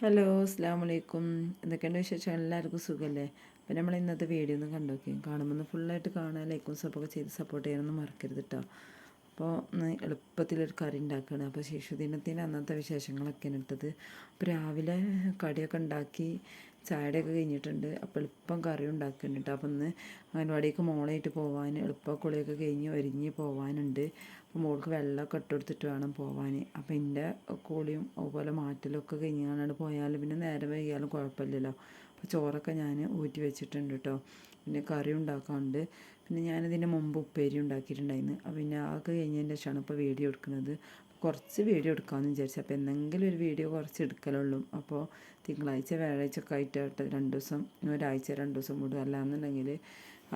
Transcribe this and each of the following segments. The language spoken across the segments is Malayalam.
ഹലോ അസ്സാം വലൈക്കും എന്തൊക്കെയുണ്ട് വിശേഷം? എല്ലാവർക്കും സുഖമല്ലേ അപ്പം നമ്മൾ ഇന്നത്തെ വീഡിയോ ഒന്ന് കണ്ടു നോക്കി കാണുമ്പോൾ ഫുള്ളായിട്ട് കാണാൻ ലൈക്കും സപ്പോർട്ട് ചെയ്ത് സപ്പോർട്ട് ചെയ്യാനൊന്നും മറക്കരുത് കേട്ടോ അപ്പോൾ എളുപ്പത്തിലൊരു കറി ഉണ്ടാക്കുകയാണ് അപ്പോൾ ശിശുദിനത്തിന് അന്നത്തെ വിശേഷങ്ങളൊക്കെ ഇട്ടത് അപ്പോൾ രാവിലെ കടിയൊക്കെ ഉണ്ടാക്കി ചായയുടെയൊക്കെ കഴിഞ്ഞിട്ടുണ്ട്. അപ്പോൾ എളുപ്പം കറി ഉണ്ടാക്കുന്നുണ്ട്. അപ്പോൾ ഇന്ന് അംഗൻവാടിക്ക് മോളായിട്ട് പോകാൻ എളുപ്പം കുളിയൊക്കെ കഴിഞ്ഞ് ഒരുങ്ങി പോകാനുണ്ട് അപ്പോൾ മോൾക്ക് വെള്ളമൊക്കെ ഇട്ടെടുത്തിട്ട് വേണം പോകാൻ അപ്പോൾ എന്റെ കുളിയും അതുപോലെ മാറ്റലൊക്കെ കഴിഞ്ഞാണ് പോയാൽ പിന്നെ നേരം വൈകിയാലും കുഴപ്പമില്ലല്ലോ. അപ്പോൾ ചോറൊക്കെ ഞാൻ ഊറ്റി വെച്ചിട്ടുണ്ട് കേട്ടോ. പിന്നെ കറി ഉണ്ടാക്കാറുണ്ട് പിന്നെ ഞാനിതിന്റെ മുമ്പ് ഉപ്പേരി ഉണ്ടാക്കിയിട്ടുണ്ടായിരുന്നു. അപ്പോൾ പിന്നെ ആകെ കഴിഞ്ഞതിന്റെ ശേഷമാണ് ഇപ്പോൾ വീഡിയോ എടുക്കുന്നത്. കുറച്ച് വീഡിയോ എടുക്കാമെന്ന് വിചാരിച്ചു. അപ്പോൾ എന്തെങ്കിലും ഒരു വീഡിയോ കുറച്ച് എടുക്കലുള്ളൂ. അപ്പോൾ തിങ്കളാഴ്ച വ്യാഴാഴ്ച ഒക്കെ ആയിട്ട് രണ്ട് ദിവസം ഒരാഴ്ച രണ്ട് ദിവസം വിടും. അല്ലാന്നുണ്ടെങ്കിൽ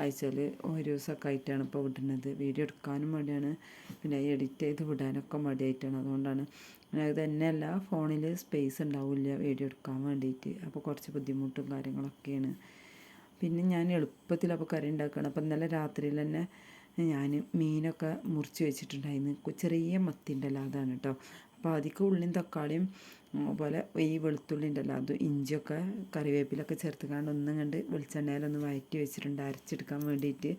ആഴ്ചയിൽ ഒരു ദിവസമൊക്കെ ആയിട്ടാണ് ഇപ്പോൾ വിടുന്നത്. വീഡിയോ എടുക്കാനും മടിയാണ്. പിന്നെ എഡിറ്റ് ചെയ്ത് വിടാനൊക്കെ മടിയായിട്ടാണ്. അതുകൊണ്ടാണ് അത് തന്നെയല്ല ഫോണിൽ സ്പേസ് ഉണ്ടാവില്ല വീഡിയോ എടുക്കാൻ വേണ്ടിയിട്ട്. അപ്പോൾ കുറച്ച് ബുദ്ധിമുട്ടും കാര്യങ്ങളൊക്കെയാണ്. പിന്നെ ഞാൻ എളുപ്പത്തിൽ അപ്പോൾ കറി ഉണ്ടാക്കുകയാണ് അപ്പോൾ ഇന്നലെ രാത്രിയിൽ തന്നെ ഞാൻ മീനൊക്കെ മുറിച്ച് വെച്ചിട്ടുണ്ടായിരുന്നു. ചെറിയ മത്തി ഉണ്ടല്ലോ അതാണ് കേട്ടോ അപ്പോൾ അധികം ഉള്ളിയും തക്കാളിയും അതുപോലെ ഈ വെളുത്തുള്ളി ഉണ്ടല്ലോ അതും ഇഞ്ചിയൊക്കെ കറിവേപ്പിലൊക്കെ ചേർത്ത് കണ്ട് ഒന്നും കണ്ട് വെളിച്ചെണ്ണയിലൊന്ന് വയറ്റി വെച്ചിട്ടുണ്ട് അരച്ചെടുക്കാൻ വേണ്ടിയിട്ട്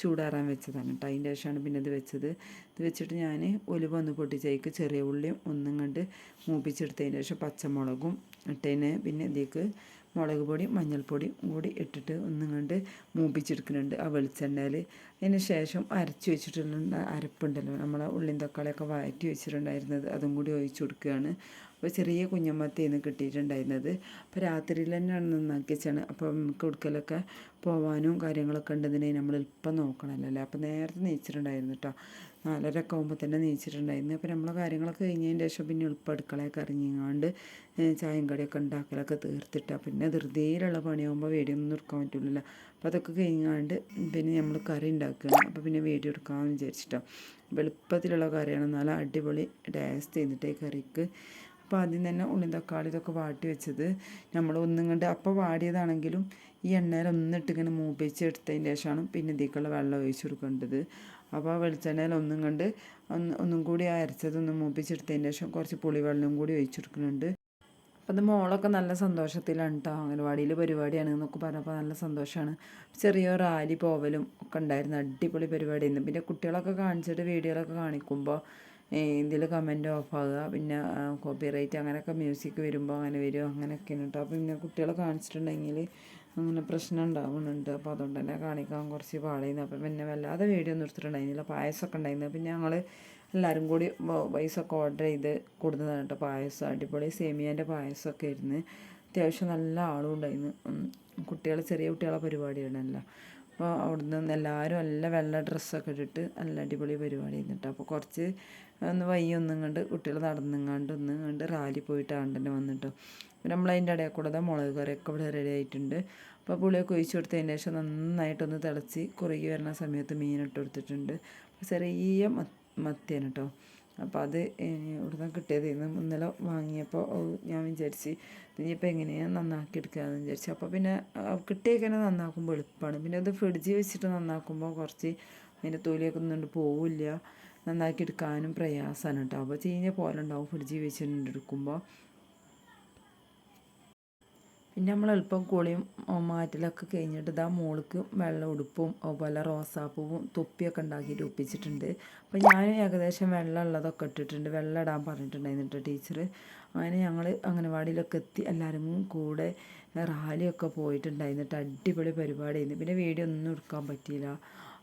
ചൂടാറാൻ വെച്ചതാണ് കേട്ടോ അതിന്റെ ശേഷമാണ് പിന്നെ ഇത് വെച്ചത്. ഇത് വെച്ചിട്ട് ഞാൻ ഒലിവ് ഒന്ന് പൊട്ടിച്ചേക്ക് ചെറിയ ഉള്ളിയും ഒന്നും കണ്ട് മൂപ്പിച്ചെടുത്തതിന് ശേഷം പച്ചമുളകും ഇട്ടതിന് പിന്നെ ഇതിലേക്ക് മുളക് പൊടി മഞ്ഞൾപ്പൊടി കൂടി ഇട്ടിട്ട് ഒന്നും കണ്ട് മൂപ്പിച്ചെടുക്കുന്നുണ്ട് ആ വെളിച്ചെണ്ണയിൽ അതിന് ശേഷം അരച്ച് വെച്ചിട്ടുള്ള അരപ്പുണ്ടല്ലോ നമ്മളെ ഉള്ളിൻ തക്കാളിയൊക്കെ വഴറ്റി വെച്ചിട്ടുണ്ടായിരുന്നത്. അതും കൂടി ഒഴിച്ചു കൊടുക്കുകയാണ്. അപ്പോൾ ചെറിയ കുഞ്ഞമ്മത്തേന്ന് കിട്ടിയിട്ടുണ്ടായിരുന്നത്. അപ്പോൾ രാത്രിയിൽ തന്നെയാണ് നന്നാക്കി വെച്ചാണ് അപ്പോൾ നമുക്ക് കൊടുക്കലൊക്കെ പോകാനും കാര്യങ്ങളൊക്കെ ഉണ്ടതിനെ നമ്മൾ ഇപ്പം നോക്കണമല്ലോ അപ്പോൾ നേരത്തെ നീച്ചിട്ടുണ്ടായിരുന്നു കേട്ടോ നാലരൊക്കെ ആകുമ്പോൾ തന്നെ നീച്ചിട്ടുണ്ടായിരുന്നു. അപ്പോൾ നമ്മളെ കാര്യങ്ങളൊക്കെ കഴിഞ്ഞതിന് ശേഷം പിന്നെ എളുപ്പം അടുക്കളയൊക്കെ ഇറങ്ങിങ്ങാണ്ട് ചായയും കടിയൊക്കെ ഉണ്ടാക്കലൊക്കെ തീർത്തിട്ടാണ് പിന്നെ ധൃതിയിലുള്ള പണിയാകുമ്പോൾ വേടിയൊന്നും എടുക്കാൻ പറ്റില്ലല്ലോ അപ്പോൾ അതൊക്കെ കഴിഞ്ഞാണ്ട് പിന്നെ നമ്മൾ കറി ഉണ്ടാക്കുകയാണ് അപ്പോൾ പിന്നെ വേടി എടുക്കാമെന്ന് വിചാരിച്ചിട്ടാണ് വെളുപ്പത്തിലുള്ള കറിയാണ്. നല്ല അടിപൊളി ടേസ്റ്റ് ചെയ്തിട്ട് കറിക്ക്. അപ്പോൾ ആദ്യം തന്നെ ഉള്ളി തക്കാളി ഇതൊക്കെ വാട്ടി വെച്ചത്. നമ്മൾ ഒന്നും കണ്ട് അപ്പോൾ വാടിയതാണെങ്കിലും ഈ എണ്ണയിൽ ഒന്നിട്ട് ഇങ്ങനെ മൂപ്പിച്ച് എടുത്തതിന് ശേഷമാണ് പിന്നെ ഇതിക്കുള്ള വെള്ളം ഒഴിച്ച് കൊടുക്കേണ്ടത്. അപ്പോൾ ആ വെളിച്ചെണ്ണയിൽ ഒന്നും കണ്ട് ഒന്ന് കൂടി അരച്ചതൊന്ന് മൂപ്പിച്ചെടുത്തതിന് ശേഷം കുറച്ച് പുളിവെള്ളം കൂടി ഒഴിച്ചെടുക്കുന്നുണ്ട് അപ്പം അത് മോളൊക്കെ നല്ല സന്തോഷത്തിലാണ് കേട്ടോ അംഗനവാടിയിൽ പരിപാടിയാണ് എന്നൊക്കെ പറഞ്ഞപ്പോൾ നല്ല സന്തോഷമാണ്. ചെറിയ റാലി പോവലും ഒക്കെ ഉണ്ടായിരുന്നു. അടിപൊളി പരിപാടിയായിരുന്നു. പിന്നെ കുട്ടികളൊക്കെ കാണിച്ചിട്ട് വീഡിയോകളൊക്കെ കാണിക്കുമ്പോൾ ഇതിൽ കമന്റ് ഓഫാകുക പിന്നെ കോപ്പി റൈറ്റ് അങ്ങനെയൊക്കെ മ്യൂസിക് വരുമ്പോൾ അങ്ങനെ വരും. അങ്ങനെയൊക്കെയാണ് കേട്ടോ അപ്പോൾ പിന്നെ കുട്ടികളെ കാണിച്ചിട്ടുണ്ടെങ്കിൽ അങ്ങനെ പ്രശ്നം ഉണ്ടാവുന്നുണ്ട്. അപ്പോൾ അതുകൊണ്ട് തന്നെ കാണിക്കാൻ കുറച്ച് പാടായിരുന്നു അപ്പോൾ പിന്നെ വല്ലാതെ വീഡിയോ ഒന്നും എടുത്തിട്ടുണ്ടായിരുന്നില്ല. പായസമൊക്കെ ഉണ്ടായിരുന്നു. പിന്നെ ഞങ്ങൾ എല്ലാവരും കൂടി പൈസയൊക്കെ ഓർഡർ ചെയ്ത് കൊടുത്തതാണ് കേട്ടോ പായസം. അടിപൊളി സേമിയേന്റെ പായസമൊക്കെ ആയിരുന്നു. അത്യാവശ്യം നല്ല ആളും ഉണ്ടായിരുന്നു. കുട്ടികൾ ചെറിയ കുട്ടികളെ പരിപാടിയാണല്ലോ. അപ്പോൾ അവിടുന്ന് എല്ലാവരും നല്ല വെള്ള ഡ്രസ്സൊക്കെ ഇട്ടിട്ട് നല്ല അടിപൊളി പരിപാടി ഇരുന്നിട്ട് അപ്പോൾ കുറച്ച് ഒന്ന് വയ്യ ഒന്നും കണ്ട് കുട്ടികൾ നടന്നുങ്ങാണ്ട് ഒന്നും കണ്ട് റാലി പോയിട്ട് ആണ്ടന്നെ വന്നിട്ടോ. പിന്നെ നമ്മളതിന്റെ ഇടയിൽ കൂടെ മുളക് കറിയൊക്കെ ഇവിടെ റെഡി ആയിട്ടുണ്ട്. അപ്പോൾ പുളിയൊക്കെ ഒഴിച്ച് കൊടുത്തതിന് ശേഷം നന്നായിട്ടൊന്ന് തിളച്ച് കുറുകി വരുന്ന സമയത്ത് മീനിട്ട് കൊടുത്തിട്ടുണ്ട്. ചെറിയ മത്തിയാണ് കേട്ടോ അപ്പോൾ അത് ഇവിടുന്ന് കിട്ടിയത് ഇന്ന് ഇന്നലെ വാങ്ങിയപ്പോൾ ഞാൻ വിചാരിച്ച് ഇനിയിപ്പോൾ എങ്ങനെയാണ് നന്നാക്കി എടുക്കുകയെന്ന് വിചാരിച്ചു. അപ്പോൾ പിന്നെ കിട്ടിയൊക്കെ നന്നാക്കുമ്പോൾ എളുപ്പമാണ്. പിന്നെ അത് ഫ്രിഡ്ജിൽ വെച്ചിട്ട് നന്നാക്കുമ്പോൾ കുറച്ച് അതിന്റെ തൊലിയൊക്കെ ഒന്നുകൊണ്ട് പോവില്ല. നന്നാക്കി എടുക്കാനും പ്രയാസമാണ് കേട്ടോ. അപ്പോൾ ചീഞ്ഞ പോലെ ഉണ്ടാവും ഫ്രിഡ്ജിൽ വെച്ചിട്ട് എടുക്കുമ്പോൾ. പിന്നെ നമ്മൾ അല്പം കുളിയും മാറ്റലൊക്കെ കഴിഞ്ഞിട്ട് ഇതാ മോൾക്ക് വെള്ള ഉടുപ്പും അതുപോലെ റോസാപ്പൂവും തൊപ്പിയൊക്കെ ഉണ്ടാക്കിയിട്ട് ഒപ്പിച്ചിട്ടുണ്ട്. അപ്പോൾ ഞാൻ ഏകദേശം വെള്ളം ഉള്ളതൊക്കെ ഇട്ടിട്ടുണ്ട്. വെള്ളം ഇടാൻ പറഞ്ഞിട്ടുണ്ടായിരുന്നു ടീച്ചർ അങ്ങനെ ഞങ്ങൾ അംഗനവാടിയിലൊക്കെ എത്തി എല്ലാവരും കൂടെ റാലിയൊക്കെ പോയിട്ടുണ്ടായിരുന്നിട്ട് അടിപൊളി പരിപാടിയായിരുന്നു. പിന്നെ വീഡിയോ ഒന്നും എടുക്കാൻ പറ്റിയില്ല.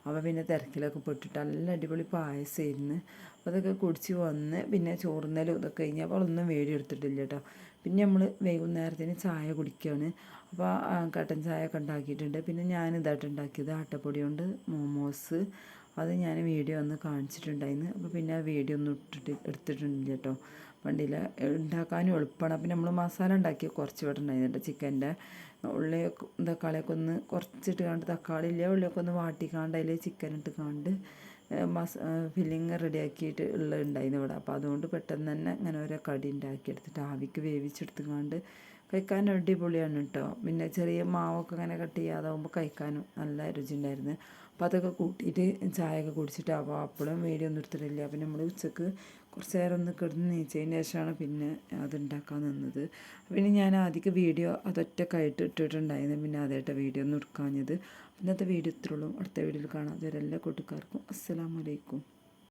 അവ പിന്നെ തിരക്കിലൊക്കെ പെട്ടിട്ട് നല്ല അടിപൊളി പായസമായിരുന്നു. അതൊക്കെ കുടിച്ച് വന്ന് പിന്നെ ചോറുന്നലും ഇതൊക്കെ കഴിഞ്ഞ് അപ്പോൾ ഒന്നും വേടി എടുത്തിട്ടില്ല കേട്ടോ പിന്നെ നമ്മൾ വൈകുന്നേരത്തിന് ചായ കുടിക്കുകയാണ് അപ്പോൾ കട്ടൻ ചായ ഒക്കെ ഉണ്ടാക്കിയിട്ടുണ്ട്. പിന്നെ ഞാൻ ഇതായിട്ട് ഉണ്ടാക്കിയത് ആട്ടപ്പൊടി കൊണ്ട് മോമോസ്. അത് ഞാൻ വീഡിയോ ഒന്ന് കാണിച്ചിട്ടുണ്ടായിരുന്നു. അപ്പോൾ പിന്നെ ആ വീഡിയോ ഒന്നും ഇട്ടിട്ട് എടുത്തിട്ടില്ല കേട്ടോ വണ്ടിയിൽ ഉണ്ടാക്കാനും എളുപ്പമാണ്. പിന്നെ നമ്മൾ മസാല ഉണ്ടാക്കി കുറച്ച് ഇവിടെ ഉണ്ടായിരുന്നു ചിക്കന്റെ ഉള്ളി തക്കാളിയൊക്കെ ഒന്ന് കുറച്ചിട്ട് കണ്ട് തക്കാളി ഇല്ല ഉള്ളിയൊക്കെ ഒന്ന് വാട്ടിക്കാണ്ട് അതിൽ ചിക്കൻ ഇട്ട് കണ്ട് മസ ഫില്ലിങ് റെഡിയാക്കിയിട്ട് ഉള്ള ഉണ്ടായിരുന്നു ഇവിടെ. അപ്പോൾ അതുകൊണ്ട് പെട്ടെന്ന് തന്നെ ഇങ്ങനെ ഓരോ കടി ഉണ്ടാക്കി എടുത്തിട്ട് ആവിക്ക് വേവിച്ചെടുത്തുകൊണ്ട് കഴിക്കാൻ അടിപൊളിയാണ് കേട്ടോ. പിന്നെ ചെറിയ മാവൊക്കെ അങ്ങനെ കട്ട് ചെയ്യാതാവുമ്പോൾ കഴിക്കാനും നല്ല രുചി ഉണ്ടായിരുന്നു അപ്പോൾ അതൊക്കെ കൂട്ടിയിട്ട് ചായയൊക്കെ കുടിച്ചിട്ട് അപ്പോൾ അപ്പോഴും വീഡിയോ ഒന്നും എടുത്തിട്ടില്ല. പിന്നെ നമ്മൾ ഉച്ചയ്ക്ക് കുറച്ച് നേരം ഒന്ന് കിടന്ന് നീച്ചതിന് ശേഷമാണ് പിന്നെ അതുണ്ടാക്കാൻ നിന്നത്. പിന്നെ ഞാൻ ആദ്യം വീഡിയോ അതൊറ്റക്കായിട്ട് ഇട്ടിട്ടുണ്ടായിരുന്നു. പിന്നെ ആദ്യമായിട്ട് വീഡിയോ ഒന്നും എടുക്കാഞ്ഞത്. ഇന്നത്തെ വീഡിയോ ഇത്രയുള്ളൂ. അടുത്ത വീഡിയോയിൽ കാണാം. അതുവരെ എല്ലാ കൂട്ടുകാർക്കും അസ്സലാമലൈക്കും